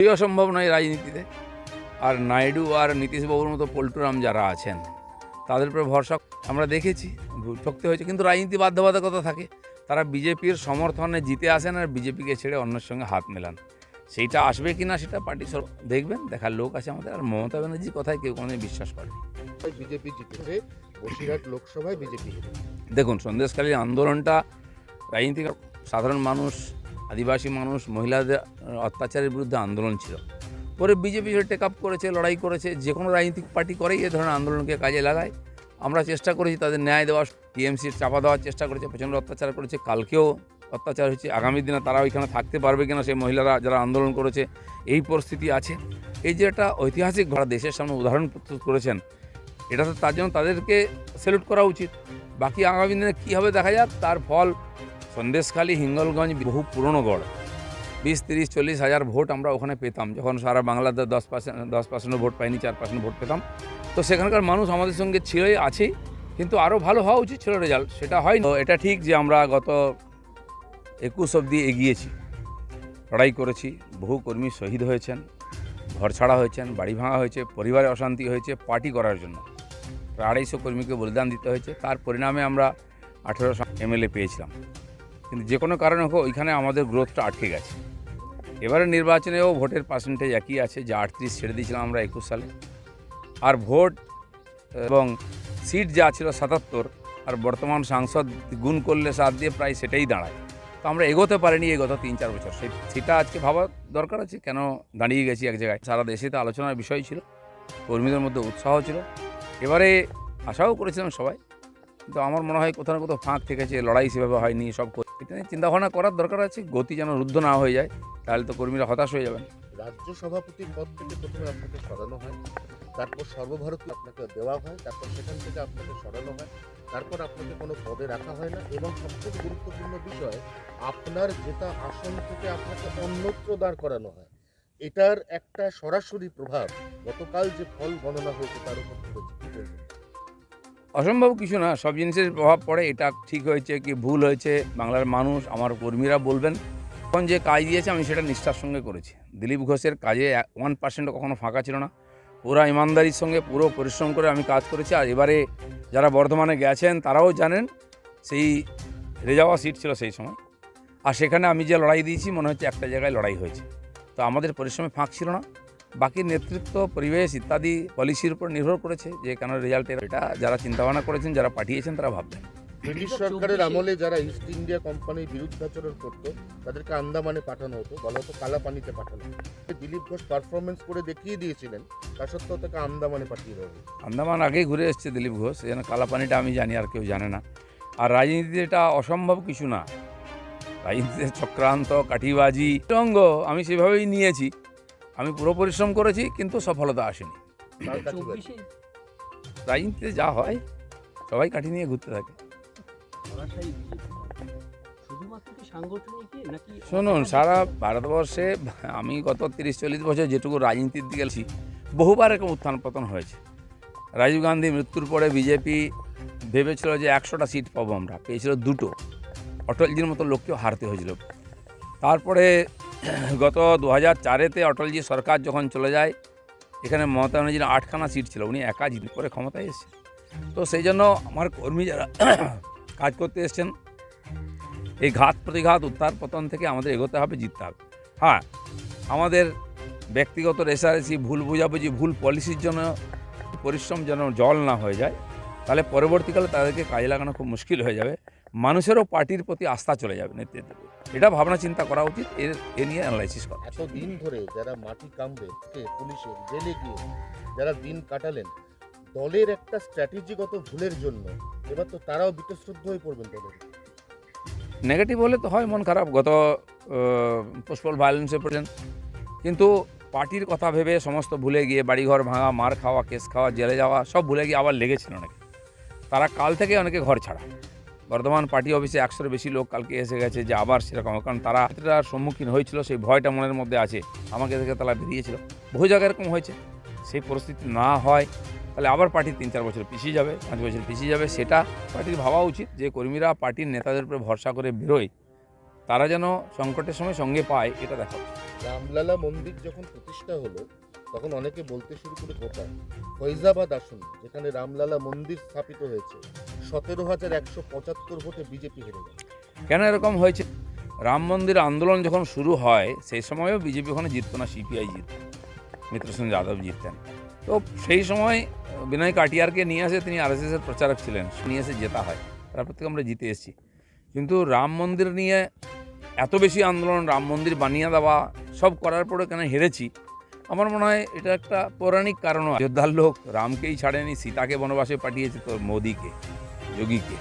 এই অসম্ভব নয় রাজনীতিতে। আর নাইডু আর নীতিশবাবুর মতো পল্টুরাম যারা আছেন তাদের উপরে ভরসা আমরা দেখেছি ঠকতে হয়েছে। কিন্তু রাজনীতি বাধ্যবাধকতা থাকে। তারা বিজেপির সমর্থনে জিতে আসেন আর বিজেপিকে ছেড়ে অন্যের সঙ্গে হাত মেলান। সেইটা আসবে কি না সেটা পার্টি সর দেখবেন দেখার লোক আছে আমাদের। আর মমতা ব্যানার্জির কথায় কেউ কোনোদিন বিশ্বাস করে বিজেপি জিতেছে বসিরহাট লোকসভায় বিজেপি দেখুন সন্দেশকালীন আন্দোলনটা রাজনীতিক সাধারণ মানুষ আদিবাসী মানুষ, মহিলাদের অত্যাচারের বিরুদ্ধে আন্দোলন ছিল। পরে বিজেপি টেক আপ করেছে, লড়াই করেছে, যে কোনো রাজনৈতিক পার্টি করেই এ ধরনের আন্দোলনকে কাজে লাগায়। আমরা চেষ্টা করেছি তাদের ন্যায় দেওয়া টিএমসির চাপা দেওয়ার চেষ্টা করেছে, প্রচণ্ড অত্যাচার করেছে, কালকেও অত্যাচার হচ্ছে আগামী দিনে তারা ওইখানে থাকতে পারবে কিনা সেই মহিলারা যারা আন্দোলন করেছে, এই পরিস্থিতি আছে। এই যে একটা ঐতিহাসিক ঘটনা, দেশের সামনে উদাহরণ প্রস্তুত করেছেন, এটা তো তার জন্য তাদেরকে স্যালুট করা উচিত। বাকি আগামী দিনে কী হবে দেখা যাক, তার ফল সন্দেশখালী হিঙ্গলগঞ্জ বহু পুরনো গড়। বিশ, তিরিশ, চল্লিশ হাজার ভোট আমরা ওখানে পেতাম। যখন সারা বাংলাদেশ দশ পার্সেন্ট দশ পার্সেন্ট ভোট পাইনি, চার পার্সেন্ট ভোট পেতাম। তো সেখানকার মানুষ আমাদের সঙ্গে ছিলই আছেই কিন্তু আরও ভালো হওয়া উচিত ছিল রেজাল্ট সেটা হয় এটা ঠিক যে আমরা গত একুশ অবধি এগিয়েছি। লড়াই করেছি। বহু কর্মী শহীদ হয়েছেন, ঘর ছাড়া হয়েছেন, বাড়ি ভাঙা হয়েছে, পরিবারে অশান্তি হয়েছে পার্টি করার জন্য। প্রায় আড়াইশো কর্মীকে বলিদান দিতে হয়েছে। তার পরিণামে আমরা আঠেরোশো এমএলএ পেয়েছিলাম। কিন্তু যে কোনো কারণে হোক, ওইখানে আমাদের গ্রোথটা আটকে গেছে। এবারে নির্বাচনেও ভোটের পার্সেন্টেজ একই আছে, যা আটত্রিশ ছেড়ে দিয়েছিলাম আমরা একুশ সালে। আর ভোট এবং সিট যা ছিল সাতাত্তর, আর বর্তমান সাংসদ গুণ করলে সাত দিয়ে প্রায় সেটাই দাঁড়ায়। তো আমরা এগোতে পারিনি এই গত তিন চার বছর। সেই সেটা আজকে ভাবা দরকার আছে, কেন দাঁড়িয়ে গেছি এক জায়গায়? সারা দেশে তো আলোচনার বিষয় ছিল, কর্মীদের মধ্যে উৎসাহ ছিল। এবারে আশাও করেছিলাম সবাই, কিন্তু আমার মনে হয় কোথাও না কোথাও ফাঁক থেকেছে লড়াই সেভাবে হয়নি, সব এটা নিয়ে চিন্তাভাবনা করার দরকার আছে, গতি যেন রুদ্ধ না হয়ে যায়, তাহলে তো কর্মীরা হতাশ হয়ে যাবেন রাজ্য সভাপতির পদ থেকে প্রথমে আপনাকে সরানো হয়, তারপর সর্বভারতীয় আপনাকে দেওয়া হয়, তারপর সেখান থেকে আপনাকে সরানো হয়, তারপর আপনাকে কোনো পদে রাখা হয় না এবং সবথেকে গুরুত্বপূর্ণ বিষয়, আপনার জেতা আসন থেকে আপনাকে অন্যত্র দাঁড় করানো হয়, এটার একটা সরাসরি প্রভাব গতকাল যে ফল গণনা হয়েছে তার উপর পড়েছে? অসম্ভব কিছু না, সব জিনিসের প্রভাব পড়ে, এটা ঠিক হয়েছে কি ভুল হয়েছে, বাংলার মানুষ, আমার কর্মীরা বলবেন। এখন যে কাজ দিয়েছে, আমি সেটা নিষ্ঠার সঙ্গে করেছি। দিলীপ ঘোষের কাজে ওয়ান পার্সেন্টও কখনো ফাঁকা ছিল না। পুরো ইমানদারির সঙ্গে পুরো পরিশ্রম করে আমি কাজ করেছি। আর এবারে যারা বর্ধমানে গেছেন, তারাও জানেন, সেই রেজাওয়া সিট ছিল সেই সময়। আর সেখানে আমি যে লড়াই দিয়েছি, মনে হচ্ছে একটা জায়গায় লড়াই হয়েছে। তো আমাদের পরিশ্রমে ফাঁক ছিল না। বাকি নেতৃত্ব পরিবেশ ইত্যাদি পলিসির উপর নির্ভর করেছে যে কেন রেজাল্টের এটা যারা চিন্তাভাবনা করেছেন যারা পাঠিয়েছেন তারা ভাববেন ব্রিটিশ সরকারের আমলে যারা ইস্ট ইন্ডিয়া কোম্পানির বিরুদ্ধাচরণ করতো তাদেরকে আন্দামানে পাঠানো হতো বলা হতো কালা পানিতে পাঠানো। দিলীপ ঘোষ পারফরমেন্স করে দেখিয়ে দিয়েছিলেন তা সত্ত্বেও তাকে আন্দামানে পাঠিয়ে দেওয়া। আন্দামান আগেই ঘুরে এসছে দিলীপ ঘোষ যেন কালাপানিটা আমি জানি আর কেউ জানে না আর রাজনীতিতে এটা অসম্ভব কিছু না রাজনীতিতে চক্রান্ত কাঠিবাজি রঙ্গ আমি সেভাবেই নিয়েছি আমি পুরো পরিশ্রম করেছি কিন্তু সফলতা আসেনি। রাজনীতিতে যা হয় সবাই কাঠি নিয়ে ঘুরতে থাকে। নাকি শুনুন সারা ভারতবর্ষে আমি গত তিরিশ চল্লিশ বছর যেটুকু রাজনীতির দিকে গেছি বহুবার এরকম উত্থান পতন হয়েছে। রাজীব গান্ধী মৃত্যুর পরে বিজেপি ভেবেছিল যে একশোটা সিট পাবো আমরা পেয়েছিল দুটো। অটলজির মতো লোককেও হারতে হয়েছিল। তারপরে গত দু হাজার চারেতে অটলজি সরকার যখন চলে যায়, এখানে মমতা ব্যানার্জির আটখানা সিট ছিল, উনি একা জিত করে ক্ষমতায় এসেছে তো সেই জন্য আমার কর্মী যারা কাজ করতে এসছেন, এই ঘাত প্রতিঘাত উত্থান পতন থেকে আমাদের এগোতে হবে, জিততে হবে। হ্যাঁ আমাদের ব্যক্তিগত রেসারেসি ভুল বোঝাবুঝি, ভুল পলিসির জন্য, পরিশ্রম যেন জল না হয়ে যায়, তাহলে পরবর্তীকালে তাদেরকে কাজে লাগানো খুব মুশকিল হয়ে যাবে। মানুষেরও পার্টির প্রতি আস্থা চলে যাবে নেতৃত্বের প্রতি। এটা ভাবনা চিন্তা করা উচিত এর এ নিয়ে অ্যানালাইসিস করা। এত দিন ধরে যারা মাটি কামবে পুলিশের জেলে গিয়ে যারা দিন কাটালেন দলের একটা স্ট্র্যাটেজিগত ভুলের জন্য এবার তো তারাও বিতশ্রদ্ধ হয়ে পড়বেন দলের নেগেটিভ হলে তো হয় মন খারাপ গত পুষ্পল ভায়োলেন্সে পড়েছেন। কিন্তু পার্টির কথা ভেবে সমস্ত ভুলে গিয়ে বাড়িঘর ভাঙা মার খাওয়া কেস খাওয়া জেলে যাওয়া সব ভুলে গিয়ে আবার লেগেছিল অনেকে। তারা কাল থেকে অনেকে ঘর ছাড়া। বর্ধমান পার্টি অফিসে একশোর বেশি লোক কালকে এসে গেছে যে আবার সেরকম কারণ তারা সম্মুখীন হয়েছিল, সেই ভয়টা মনের মধ্যে আছে। আমাকে থেকে তারা বেরিয়েছিল। বহু জায়গায় এরকম হয়েছে। সেই পরিস্থিতি না হয়, তাহলে আবার পার্টি তিন চার বছর পিছিয়ে যাবে, পাঁচ বছর পিছিয়ে যাবে, সেটা পার্টির ভাবা উচিত যে কর্মীরা পার্টির নেতাদের উপরে ভরসা করে বেরোয়, তারা যেন সংকটের সময় সঙ্গে পায়, এটা দেখা রামলালা মন্দির যখন প্রতিষ্ঠা হলো, তখন অনেকে বলতে শুরু করে কোথায় ফৈজাবাদ আসন যেখানে রামলালা মন্দির স্থাপিত হয়েছে সতেরো হাজার একশো পঁচাত্তর ভোটে বিজেপি হেরে গেল। কেন এরকম হয়েছে? রাম মন্দির আন্দোলন যখন শুরু হয়, সেই সময়ও বিজেপি ওখানে জিততো না, সিপিআই জিতত মিত্রসেন যাদব জিততেন। তো সেই সময় বিনয় কাটিয়ারকে নিয়ে আসে তিনি আর আরএসএসের প্রচারক ছিলেন নিয়ে এসে জেতা হয়। তারপর থেকে আমরা জিতে এসেছি। কিন্তু রাম মন্দির নিয়ে এত বেশি আন্দোলন, রাম মন্দির বানিয়ে দেওয়া, সব করার পরে কেন হেরেছি? আমার মনে হয় এটা একটা পৌরাণিক কারণ অযোধ্যার লোক রামকেই ছাড়েনি, সীতাকে বনবাসে পাঠিয়েছে তো মোদিকে। যোগীকে।